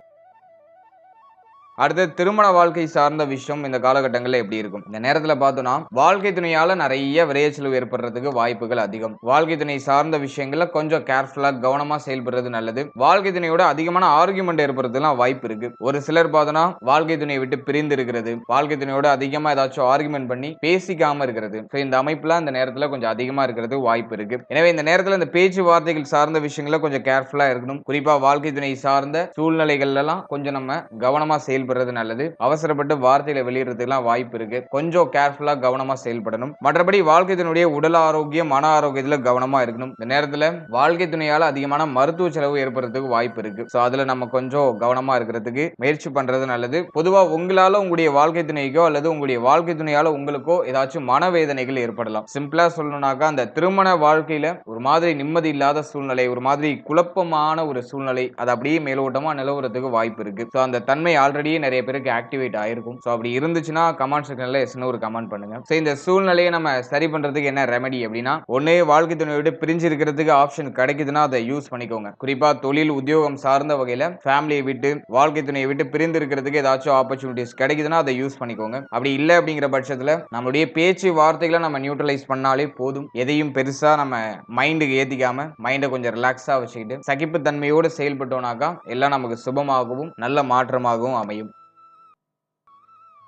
அடுத்து திருமண வாழ்க்கை சார்ந்த விஷயம் இந்த காலகட்டங்களில் எப்படி இருக்கும்? இந்த நேரத்தில் பார்த்தோம்னா வாழ்க்கை துணையால நிறைய விரைய செலவு ஏற்படுறதுக்கு வாய்ப்புகள் அதிகம். வாழ்க்கை துணை சார்ந்த விஷயங்கள்ல கொஞ்சம் கேர்ஃபுல்லா கவனமா செயல்படுறது நல்லது. வாழ்க்கை துணையோட அதிகமான ஆர்குமெண்ட் ஏற்படுறதுலாம் வாய்ப்பு இருக்கு. ஒரு சிலர் பார்த்தோம்னா வாழ்க்கை துணையை விட்டு பிரிந்து இருக்கிறது. வாழ்க்கை துணையோட அதிகமா ஏதாச்சும் ஆர்குமெண்ட் பண்ணி பேசிக்காம இருக்கிறது. ஸோ இந்த அமைப்புல இந்த நேரத்தில் கொஞ்சம் அதிகமா இருக்கிறது வாய்ப்பு இருக்கு. எனவே இந்த நேரத்தில் இந்த பேச்சுவார்த்தைகள் சார்ந்த விஷயங்கள கொஞ்சம் கேர்ஃபுல்லா இருக்கணும். குறிப்பா வாழ்க்கை துணை சார்ந்த சூழ்நிலைகள்லாம் கொஞ்சம் நம்ம கவனமா செயல்படுறது நல்லது. அவசரப்பட்டு வார்த்தையில வெளியிடுறதுக்கெல்லாம் வாய்ப்பு இருக்கு. கொஞ்சம் கேர்ஃபுல்லா கவனமா செயல்படணும். மற்றபடி வாழ்க்கை துணையுடைய உடல் ஆரோக்கியம் மன ஆரோக்கியத்துல கவனமா இருக்கணும். இந்த நேரத்துல வாழ்க்கை துணையால அதிகமான மருத்துவ செலவு ஏற்படுறதுக்கு வாய்ப்பு இருக்கு. ஸோ அதுல நம்ம கொஞ்சம் கவனமா இருக்கிறதுக்கு முயற்சி பண்றது நல்லது. பொதுவா உங்களால உங்களுடைய வாழ்க்கை துணைக்கோ அல்லது உங்களுடைய வாழ்க்கை துணையால உங்களுக்கோ ஏதாச்சும் மனவேதனைகள் ஏற்படலாம். சிம்பிளா சொல்லணும்னாக்கா அந்த திருமண வாழ்க்கையில ஒரு மாதிரி நிம்மதி இல்லாத சூழ்நிலை ஒரு மாதிரி குழப்பமான ஒரு சூழ்நிலை அது அப்படியே மேலோட்டமா நிலவுறதுக்கு வாய்ப்பு இருக்கு. ஸோ அந்த தன்மை ஆல்ரெடி ஆல்ரெடியே நிறைய பேருக்கு ஆக்டிவேட் ஆயிருக்கும். ஸோ அப்படி இருந்துச்சுன்னா கமெண்ட் செக்ஷனில் எஸ்னு ஒரு கமெண்ட் பண்ணுங்க. ஸோ இந்த சூழ்நிலையை நம்ம சரி பண்ணுறதுக்கு என்ன ரெமெடி அப்படின்னா ஒன்னே வாழ்க்கை துணை விட்டு பிரிஞ்சு இருக்கிறதுக்கு ஆப்ஷன் கிடைக்குதுன்னா அதை யூஸ் பண்ணிக்கோங்க. குறிப்பாக தொழில் உத்தியோகம் சார்ந்த வகையில் ஃபேமிலியை விட்டு வாழ்க்கை துணையை விட்டு பிரிந்து இருக்கிறதுக்கு ஏதாச்சும் ஆப்பர்ச்சுனிட்டிஸ் கிடைக்குதுன்னா அதை யூஸ் பண்ணிக்கோங்க. அப்படி இல்லை அப்படிங்கிற பட்சத்தில் நம்மளுடைய பேச்சு வார்த்தைகளை நம்ம நியூட்ரலைஸ் பண்ணாலே போதும். எதையும் பெருசாக நம்ம மைண்டுக்கு ஏற்றிக்காம மைண்டை கொஞ்சம் ரிலாக்ஸாக வச்சுக்கிட்டு சகிப்புத்தன்மையோடு செயல்பட்டோம்னாக்கா எல்லாம் நமக்கு சுபமாகவும் நல்ல மாற்றமாகவும் அமையும்.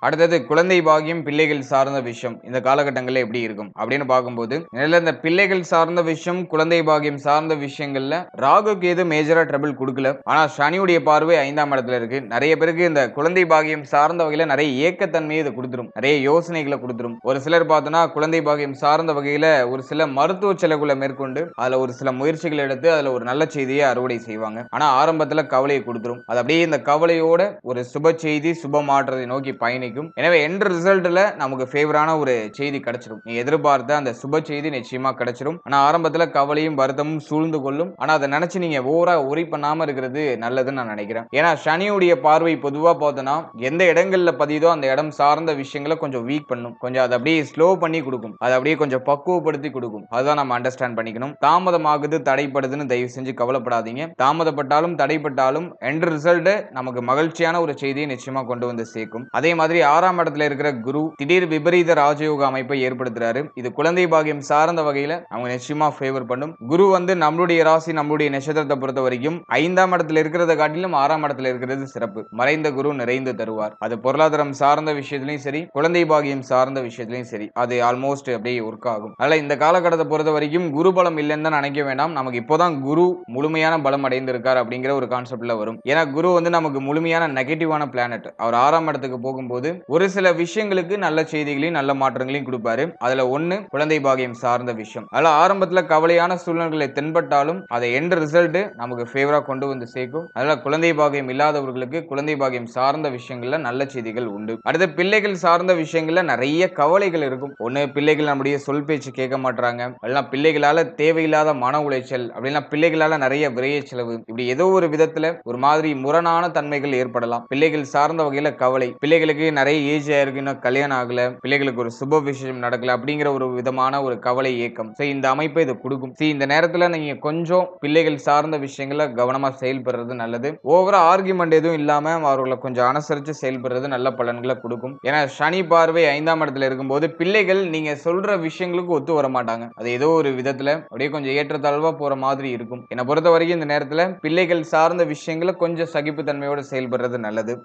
அடுத்தது குழந்தை பாகியம் பிள்ளைகள் சார்ந்த விஷயம். இந்த காலகட்டங்களில் எப்படி இருக்கும்? அப்படின்னு பார்க்கும்போது இதுல இந்த பிள்ளைகள் சார்ந்த விஷயம் குழந்தை பாகியம் சார்ந்த விஷயங்கள்ல ராகுக்கு எது மேஜரா ட்ரபிள் கொடுக்கல. ஆனா சனியுடைய பார்வை ஐந்தாம் இடத்துல இருக்கு. நிறைய பேருக்கு இந்த குழந்தை பாகியம் சார்ந்த வகையில நிறைய ஏக்கத்தன்மையை இது கொடுத்துரும். நிறைய யோசனைகளை கொடுத்துரும். ஒரு சிலர் பார்த்தோன்னா குழந்தை பாகியம் சார்ந்த வகையில ஒரு சில மருத்துவ செலவுகளை மேற்கொண்டு அதுல ஒரு சில முயற்சிகள் எடுத்து அதுல ஒரு நல்ல செய்தியை அறுவடை செய்வாங்க. ஆனா ஆரம்பத்துல கவலையை கொடுத்துரும். அது அப்படியே இந்த கவலையோட ஒரு சுப செய்தி சுப மாற்றத்தை நோக்கி பயணி பயணிக்கும் எனவே எண்ட் ரிசல்ட்ல நமக்கு ஃபேவரான ஒரு செய்தி கிடைச்சிடும் நீ எதிர்பார்த்த அந்த சுப செய்தி நிச்சயமா கிடைச்சிடும் ஆனா ஆரம்பத்துல கவலையும் வருத்தமும் சூழ்ந்து கொள்ளும். ஆனா அதை நினைச்சு நீங்க ஓவரா உரி பண்ணாம இருக்கிறது நல்லதுன்னு நான் நினைக்கிறேன். ஏன்னா சனியுடைய பார்வை பொதுவா பார்த்தோன்னா எந்த இடங்கள்ல பதியுதோ அந்த இடம் சார்ந்த விஷயங்களை கொஞ்சம் வீக் பண்ணும். கொஞ்சம் அதை அப்படியே ஸ்லோ பண்ணி கொடுக்கும். அதை அப்படியே கொஞ்சம் பக்குவப்படுத்தி கொடுக்கும். அதுதான் நம்ம அண்டர்ஸ்டாண்ட் பண்ணிக்கணும். தாமதமாகுது தடைப்படுதுன்னு தயவு செஞ்சு கவலைப்படாதீங்க. தாமதப்பட்டாலும் தடைப்பட்டாலும் எண்ட் ரிசல்ட் நமக்கு மகிழ்ச்சியான ஒரு செய்தியை நிச்சயமா கொண்டு வந்து சேர்க்கும். அதே மாதிரி ஆறாம் இடத்துல இருக்கிற குரு திடீர் விபரீத ராஜயோக அமைப்பை ஏற்படுத்துறாரு. இது குழந்தை பாகியம் சார்ந்த வகையில அவங்க நிச்சயமா ஃபேவர் பண்ணும். குரு வந்து நம்மளுடைய ராசி நம்மளுடைய நட்சத்திரத்தை பொறுத்த வரைக்கும் ஐந்தாம் இடத்துல இருக்கிறத காட்டிலும் ஆறாம் இடத்துல இருக்கிறது சிறப்பு. மறைந்த குரு நிறைந்து தருவார். அது பொருளாதாரம் சார்ந்த விஷயத்திலையும் சரி குழந்தை பாகியம் சார்ந்த விஷயத்திலையும் சரி அது ஆல்மோஸ்ட் அப்படியே ஒர்க் ஆகும். அதனால இந்த காலகட்டத்தை பொறுத்த வரைக்கும் குரு பலம் இல்லைன்னு தான் நினைக்க வேண்டாம். நமக்கு இப்போதான் குரு முழுமையான பலம் அடைந்திருக்கார் அப்படிங்கிற ஒரு கான்செப்ட்ல வரும். ஏன்னா குரு வந்து நமக்கு முழுமையான நெகட்டிவான பிளானட் அவர் ஆறாம் இடத்துக்கு போகும்போது ஒரு சில விஷயங்களுக்கு நல்ல செய்திகளையும் நல்ல மாற்றங்களையும் கொடுப்பாரு. அதுல ஒண்ணு குழந்தை பாகியம் சார்ந்த விஷயம். அதுல ஆரம்பத்துல கவலையான சூழ்நிலைகளை தென்பட்டாலும் அதை எண்ட் ரிசல்ட் நமக்கு ஃபேவரா கொண்டு வந்து சேர்க்கும். அதனால குழந்தை பாகியம் இல்லாதவர்களுக்கு குழந்தை பாகியம் சார்ந்த விஷயங்கள்ல நல்ல செய்திகள் உண்டு. அடுத்து பிள்ளைகள் சார்ந்த விஷயங்கள்ல நிறைய கவலைகள் இருக்கும். ஒண்ணு பிள்ளைகள் நம்முடைய சொல் பேச்சு கேட்க மாட்டாங்க எல்லாம் பிள்ளைகளால தேவையில்லாத மன உளைச்சல் அப்படின்னா பிள்ளைகளால நிறைய விரைய செலவு. இப்படி ஏதோ ஒரு விதத்துல ஒரு மாதிரி முரணான தன்மைகள் ஏற்படலாம். பிள்ளைகள் சார்ந்த வகையில கவலை. பிள்ளைகளுக்கு நிறைய ஏஜ் ஆயிருக்கு இன்னும் கல்யாணம் ஆகல பிள்ளைகளுக்கு ஒரு சுப விஷயம் நடக்கல அப்படிங்கிற ஒரு விதமான ஒரு கவலை இயக்கம் ஸோ இந்த அமைப்பை இது கொடுக்கும். ஸோ இந்த நேரத்தில் நீங்க கொஞ்சம் பிள்ளைகள் சார்ந்த விஷயங்கள கவனமா செயல்படுறது நல்லது. ஓவரா ஆர்குமெண்ட் எதுவும் இல்லாம அவர்களை கொஞ்சம் அனுசரிச்சு செயல்படுறது நல்ல பலன்களை கொடுக்கும். ஏன்னா சனி பார்வை ஐந்தாம் இடத்துல இருக்கும்போது பிள்ளைகள் நீங்க சொல்ற விஷயங்களுக்கு ஒத்து வர மாட்டாங்க. அது ஏதோ ஒரு விதத்துல அப்படியே கொஞ்சம் ஏற்றத்தாழ்வா போற மாதிரி இருக்கும். என்னை பொறுத்த வரைக்கும் இந்த நேரத்துல பிள்ளைகள் சார்ந்த விஷயங்களை கொஞ்சம் சகிப்புத்தன்மையோட செயல்படுறது நல்லது.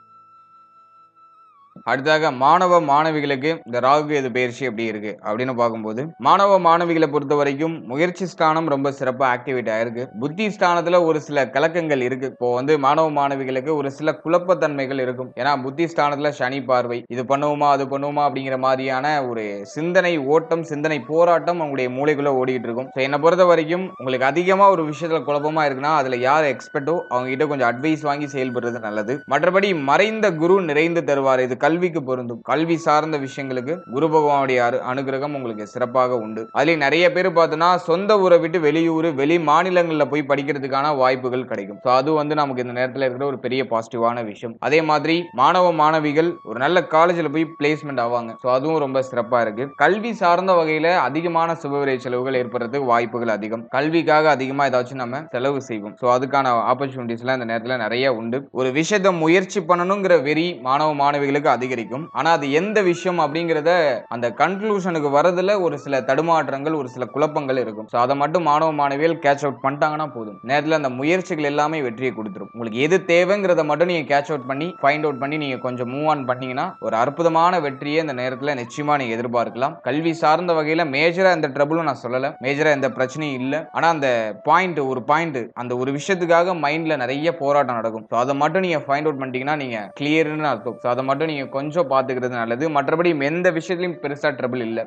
அடுத்ததாக மாணவ மாணவிகளுக்கு இந்த ராகு கேது பயிற்சி எப்படி இருக்கு அப்படின்னு பார்க்கும்போது மாணவ மாணவிகளை பொறுத்த வரைக்கும் முயற்சி ஸ்தானம் ரொம்ப சிறப்பாக ஆக்டிவேட் ஆயிருக்கு. புத்தி ஸ்தானத்துல ஒரு சில கலக்கங்கள் இருக்கு. இப்போ வந்து மாணவ மாணவிகளுக்கு ஒரு சில குழப்பத்தன்மைகள் இருக்கும். ஏன்னா புத்தி ஸ்தானத்துல சனி பார்வை இது பண்ணுவோமா அது பண்ணுவோமா அப்படிங்கிற மாதிரியான ஒரு சிந்தனை ஓட்டம் சிந்தனை போராட்டம் அவங்களுடைய மூளைக்குள்ள ஓடிட்டு இருக்கும். ஸோ என்னை பொறுத்த வரைக்கும் உங்களுக்கு அதிகமா ஒரு விஷயத்துல குழப்பமா இருக்குன்னா அதுல யார் எக்ஸ்பர்ட்டோ அவங்க கிட்ட கொஞ்சம் அட்வைஸ் வாங்கி செயல்படுறது நல்லது. மற்றபடி மறைந்த குரு நிறைந்து தருவார். இது கல் கல்விக்கு பொருந்தும். கல்வி சார்ந்த விஷயங்களுக்கு குரு பகவானுடைய அனுகிரகம் உங்களுக்கு சிறப்பாக உண்டு. அதுலயும் நிறைய பேர் பார்த்தோன்னா சொந்த ஊரை விட்டு வெளியூர் வெளி மாநிலங்களில் போய் படிக்கிறதுக்கான வாய்ப்புகள் கிடைக்கும். ஸோ அது வந்து நமக்கு இந்த நேரத்தில் இருக்கிற ஒரு பெரிய பாசிட்டிவான விஷயம். அதே மாதிரி மாணவ மாணவிகள் ஒரு நல்ல காலேஜில் போய் பிளேஸ்மெண்ட் ஆவாங்க. ஸோ அதுவும் ரொம்ப சிறப்பாக இருக்கு. கல்வி சார்ந்த வகையில் அதிகமான சுபவிரை செலவுகள் ஏற்படுறதுக்கு வாய்ப்புகள் அதிகம். கல்விக்காக அதிகமாக ஏதாச்சும் நம்ம செலவு செய்வோம். ஸோ அதுக்கான ஆப்பர்ச்சுனிட்டிஸ்லாம் இந்த நேரத்தில் நிறைய உண்டு. ஒரு விஷயத்தை முயற்சி பண்ணணுங்கிற வெறி மாணவ மாணவிகளுக்கு அதிகரிக்கும். ஆனா அது எந்த விஷயம் அப்படிங்கிறத அந்த கன்க்ளூஷனுக்கு வரதுல ஒரு சில தடுமாற்றங்கள் ஒரு சில குழப்பங்கள் இருக்கும். ஸோ அதை மட்டும் மாணவ மாணவியல் கேட்ச் அவுட் பண்ணிட்டாங்கன்னா போதும். நேரத்தில் அந்த முயற்சிகள் எல்லாமே வெற்றியை கொடுத்துரும். உங்களுக்கு எது தேவைங்கிறத மட்டும் நீங்க கேட்ச் அவுட் பண்ணி ஃபைண்ட் அவுட் பண்ணி நீங்க கொஞ்சம் மூவ் ஆன் பண்ணீங்கன்னா ஒரு அற்புதமான வெற்றியை இந்த நேரத்தில் நிச்சயமா நீங்க எதிர்பார்க்கலாம். கல்வி சார்ந்த வகையில் மேஜரா எந்த ட்ரபுளும் நான் சொல்லல. மேஜரா எந்த பிரச்சனையும் இல்லை. ஆனா அந்த பாயிண்ட் ஒரு பாயிண்ட் அந்த ஒரு விஷயத்துக்காக மைண்ட்ல நிறைய போராட்டம் நடக்கும். ஸோ அதை மட்டும் நீங்க ஃபைண்ட் அவுட் பண்ணிட்டீங்கன்னா நீங்க கிளியர்னு அர்த்தம். ஸோ அதை மட்டும் நீங்க கொஞ்சம் பார்த்துக்கிறது நல்லது. மற்றபடி எந்த விஷயத்துலையும் பெருசா ட்ரபிள் இல்லை.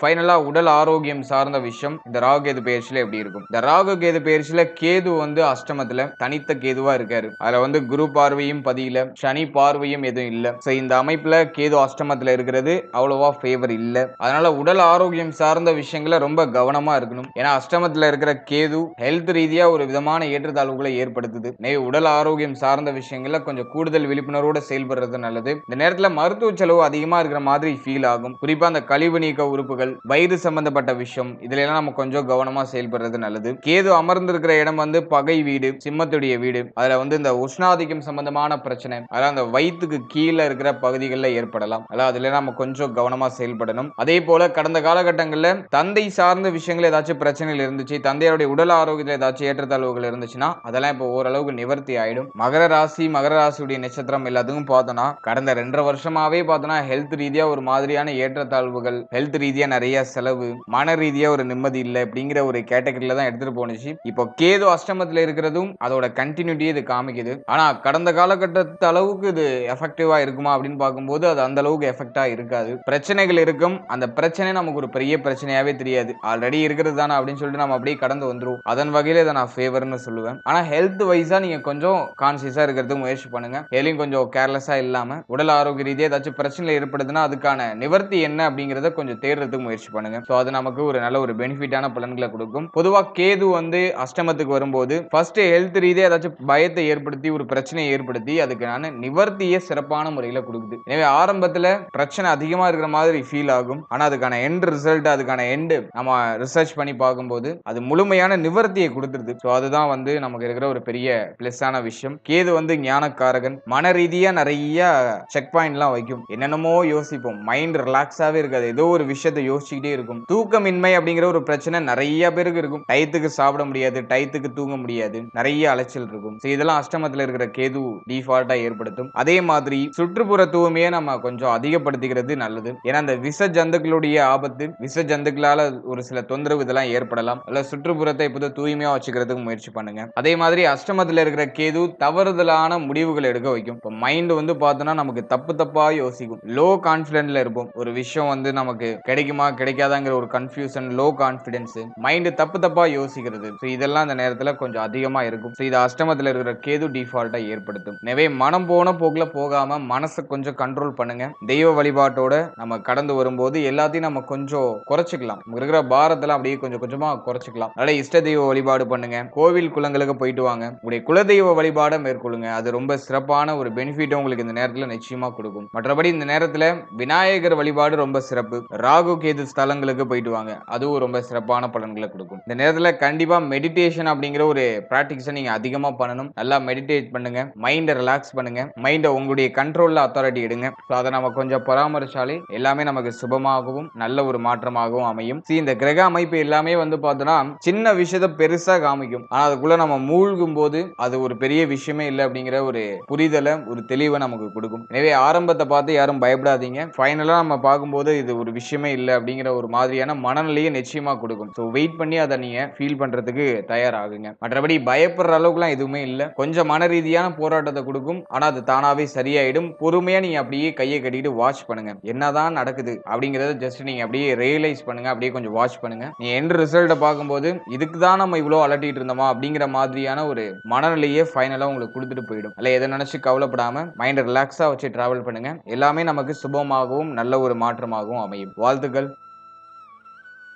ஃபைனலாக உடல் ஆரோக்கியம் சார்ந்த விஷயம். இந்த ராகு கேது பயிற்சியில் எப்படி இருக்கும்? இந்த ராகு கேது பயிற்சியில் கேது வந்து அஷ்டமத்தில் தனித்த கேதுவாக இருக்காரு. அதில் வந்து குரு பார்வையும் பதியில சனி பார்வையும் எதுவும் இல்லை. ஸோ இந்த அமைப்பில் கேது அஷ்டமத்தில் இருக்கிறது அவ்வளோவா ஃபேவர் இல்லை. அதனால உடல் ஆரோக்கியம் சார்ந்த விஷயங்களை ரொம்ப கவனமாக இருக்கணும். ஏன்னா அஷ்டமத்தில் இருக்கிற கேது ஹெல்த் ரீதியாக ஒரு விதமான ஏற்றத்தாழ்வுகளை ஏற்படுத்துது. நெய் உடல் ஆரோக்கியம் சார்ந்த விஷயங்களை கொஞ்சம் கூடுதல் விழிப்புணர்வோட செயல்படுறது நல்லது. இந்த நேரத்தில் மருத்துவ செலவு அதிகமாக இருக்கிற மாதிரி ஃபீல் ஆகும். குறிப்பாக அந்த கழிவு நீக்க உறுப்புகள் வயிறு சம்பந்தப்பட்ட விஷயம் இதுல எல்லாம் நம்ம கொஞ்சம் கவனமா செயல்படுறது நல்லது. கேது அமர்ந்திருக்கிற இடம் வந்து பகை வீடு சிம்மத்துடைய வீடு. அதுல வந்து இந்த உஷ்ணாதிக்கம் சம்பந்தமான பிரச்சனை அதாவது அந்த வயிற்றுக்கு கீழே இருக்கிற பகுதிகளில் ஏற்படலாம். அதாவது அதுல நம்ம கொஞ்சம் கவனமா செயல்படணும். அதே போல கடந்த காலகட்டங்களில் தந்தை சார்ந்த விஷயங்கள் ஏதாச்சும் பிரச்சனைகள் இருந்துச்சு தந்தையோடைய உடல் ஆரோக்கியத்தில் ஏதாச்சும் ஏற்றத்தாழ்வுகள் இருந்துச்சுன்னா அதெல்லாம் இப்போ ஓரளவுக்கு நிவர்த்தி ஆயிடும். மகர ராசி மகர ராசியுடைய நட்சத்திரம் எல்லாத்துக்கும் பார்த்தோம்னா கடந்த ரெண்டரை வருஷமாவே பார்த்தோம்னா ஹெல்த் ரீதியா ஒரு மாதிரியான ஏற்றத்தாழ்வுகள் ஹெல்த் ரீதியா நிறைய செலவு மன ரீதியா ஒரு நிம்மதி இல்லை அப்படிங்கிற ஒரு கேட்டகரியில தான் எடுத்துட்டு போனுச்சு இப்போ கேது அஷ்டமத்துல இருக்கிறதும் அதோட கண்டினியூட்டியே இது காமிக்குது. ஆனா கடந்த காலகட்டத்து அளவுக்கு இது எஃபெக்டிவா இருக்குமா அப்படின்னு பார்க்கும்போது அது அந்த அளவுக்கு எஃபெக்டா இருக்காது. பிரச்சனைகள் இருக்கும். அந்த பிரச்சனை நமக்கு ஒரு பெரிய பிரச்சனையாவே தெரியாது. ஆல்ரெடி இருக்கிறது தானே அப்படின்னு சொல்லிட்டு நம்ம அப்படியே கடந்து வந்துடும் அதன் வகையில இதை நான் ஃபேவர்னு சொல்லுவேன். ஆனா ஹெல்த் வைஸா நீங்க கொஞ்சம் கான்சியஸா இருக்கிறதுக்கு முயற்சி பண்ணுங்க. எதையும் கொஞ்சம் கேர்லெஸ்ஸா இல்லாம உடல் ஆரோக்கிய ரீதியாக ஏதாச்சும் பிரச்சனை ஏற்படுதுன்னா அதுக்கான நிவர்த்தி என்ன அப்படிங்கிறத கொஞ்சம் தேடுறதுக்கு முயற்சி பண்ணுங்க. ஸோ அது நமக்கு ஒரு நல்ல ஒரு பெனிஃபிட்டான பலன்களை கொடுக்கும். பொதுவாக கேது வந்து அஷ்டமத்துக்கு வரும்போது ஃபர்ஸ்ட் ஹெல்த் ரீதியாக ஏதாச்சும் பயத்தை ஏற்படுத்தி ஒரு பிரச்சனையை ஏற்படுத்தி அதுக்கான நிவர்த்தியை சிறப்பான முறையில் கொடுக்குது. எனவே ஆரம்பத்தில் பிரச்சனை அதிகமாக இருக்கிற மாதிரி ஃபீல் ஆகும். ஆனால் அதுக்கான எண்ட் ரிசல்ட் அதுக்கான எண்டு நம்ம ரிசர்ச் பண்ணி பார்க்கும்போது அது முழுமையான நிவர்த்தியை கொடுத்துருது. ஸோ அதுதான் வந்து நமக்கு இருக்கிற ஒரு பெரிய பிளஸ்ஸான விஷயம். கேது வந்து ஞானக்காரகன். மன ரீதியாக நிறைய செக் பாயிண்ட்லாம் வைக்கும். என்னென்னமோ யோசிப்போம். மைண்ட் ரிலாக்ஸாகவே இருக்காது. ஏதோ ஒரு விஷயத்தை யோசிச்சுக்கிட்டே இருக்கும். தூக்கமின்மை அப்படிங்கிற ஒரு பிரச்சனை நிறைய பேருக்கு இருக்கும். டயத்துக்கு சாப்பிட முடியாது டயத்துக்கு தூங்க முடியாது நிறைய அலைச்சல் இருக்கும். இதெல்லாம் அஷ்டமத்தில் இருக்கிற கேது டிஃபால்ட்டா ஏற்படுத்தும். அதே மாதிரி சுற்றுப்புற தூய்மையை நம்ம கொஞ்சம் அதிகப்படுத்திக்கிறது நல்லது. ஏன்னா அந்த விஷ ஜந்துக்களுடைய ஆபத்து விஷ ஜந்துக்களால ஒரு சில தொந்தரவு இதெல்லாம் ஏற்படலாம். அல்ல சுற்றுப்புறத்தை இப்போது தூய்மையா வச்சுக்கிறதுக்கு முயற்சி பண்ணுங்க. அதே மாதிரி அஷ்டமத்தில் இருக்கிற கேது தவறுதலான முடிவுகள் எடுக்க வைக்கும். இப்போ மைண்ட் வந்து பார்த்தோன்னா நமக்கு தப்பு தப்பா யோசிக்கும். லோ கான்ஃபிடென்ட்ல இருப்போம். ஒரு விஷயம் வந்து நமக்கு கிடைக்கும் கிடைக்குமா கிடைக்காதாங்கிற ஒரு கன்ஃபியூஷன் லோ கான்ஃபிடன்ஸ் மைண்ட் தப்பு தப்பா யோசிக்கிறது. ஸோ இதெல்லாம் அந்த நேரத்தில் கொஞ்சம் அதிகமா இருக்கும். ஸோ இது அஷ்டமத்தில் இருக்கிற கேது டிஃபால்ட்டாக ஏற்படுத்தும். எனவே மனம் போன போக்குல போகாம மனசை கொஞ்சம் கண்ட்ரோல் பண்ணுங்க. தெய்வ வழிபாட்டோட நம்ம கடந்து வரும்போது எல்லாத்தையும் நம்ம கொஞ்சம் குறைச்சிக்கலாம். இருக்கிற பாரத்தில் அப்படியே கொஞ்சம் கொஞ்சமாக குறைச்சிக்கலாம். அதனால இஷ்ட தெய்வ வழிபாடு பண்ணுங்க. கோவில் குளங்களுக்கு போயிட்டு வாங்க. உங்களுடைய குலதெய்வ வழிபாடை மேற்கொள்ளுங்க. அது ரொம்ப சிறப்பான ஒரு பெனிஃபிட் உங்களுக்கு இந்த நேரத்தில் நிச்சயமா கொடுக்கும். மற்றபடி இந்த நேரத்தில் விநாயகர் வழிபாடு ரொம்ப சிறப்பு. ராகு கேது ஸ்தலங்களுக்கு போயிட்டு வாங்க. அதுவும் ரொம்ப சிறப்பான பலன்களை கொடுக்கும். இந்த நேரத்தில் கண்டிப்பாக மெடிடேஷன் அப்படிங்கிற ஒரு ப்ராக்டிக்ஸை நீங்கள் அதிகமாக பண்ணணும். நல்லா மெடிடேட் பண்ணுங்க. மைண்டை ரிலாக்ஸ் பண்ணுங்க. மைண்டை உங்களுடைய கண்ட்ரோலில் அத்தாரிட்டி எடுங்க. ஸோ அதை நம்ம கொஞ்சம் பராமரிச்சாலே எல்லாமே நமக்கு சுபமாகவும் நல்ல ஒரு மாற்றமாகவும் அமையும். சி இந்த கிரக அமைப்பு எல்லாமே வந்து பார்த்தோன்னா சின்ன விஷயத்தை பெருசாக காமிக்கும். ஆனால் அதுக்குள்ள நம்ம மூழ்கும் போது அது ஒரு பெரிய விஷயமே இல்லை அப்படிங்கிற ஒரு புரிதலை ஒரு தெளிவை நமக்கு கொடுக்கும். எனவே ஆரம்பத்தை பார்த்து யாரும் பயப்படாதீங்க. ஃபைனலாக நம்ம பார்க்கும்போது இது ஒரு விஷயமே இல்லை அப்படிங்கிற ஒரு மாதிரியான மனநிலையை நிச்சயமா கொடுக்கும். ஸோ வெயிட் பண்ணி அதை நீங்க ஃபீல் பண்றதுக்கு தயாராகுங்க. மற்றபடி பயப்படுற அளவுக்குலாம் எதுவுமே இல்லை. கொஞ்சம் மன ரீதியான போராட்டத்தை கொடுக்கும். ஆனா அது தானாவே சரியாயிடும். பொறுமையா நீங்க அப்படியே கையை கட்டிட்டு வாட்ச் பண்ணுங்க. என்னதான் நடக்குது அப்படிங்கறத ஜஸ்ட் நீங்க அப்படியே ரியலைஸ் பண்ணுங்க. அப்படியே கொஞ்சம் வாட்ச் பண்ணுங்க. நீ என் ரிசல்ட்டை பார்க்கும்போது இதுக்கு தான் நம்ம இவ்வளோ அலட்டிட்டு இருந்தோமா அப்படிங்கிற மாதிரியான ஒரு மனநிலையே ஃபைனலாக உங்களுக்கு கொடுத்துட்டு போயிடும். இல்லை எதை நினைச்சு கவலைப்படாம மைண்டை ரிலாக்ஸாக வச்சு டிராவல் பண்ணுங்க. எல்லாமே நமக்கு சுபமாகவும் நல்ல ஒரு மாற்றமாகவும் அமையும். வாழ்த்துக்கள்.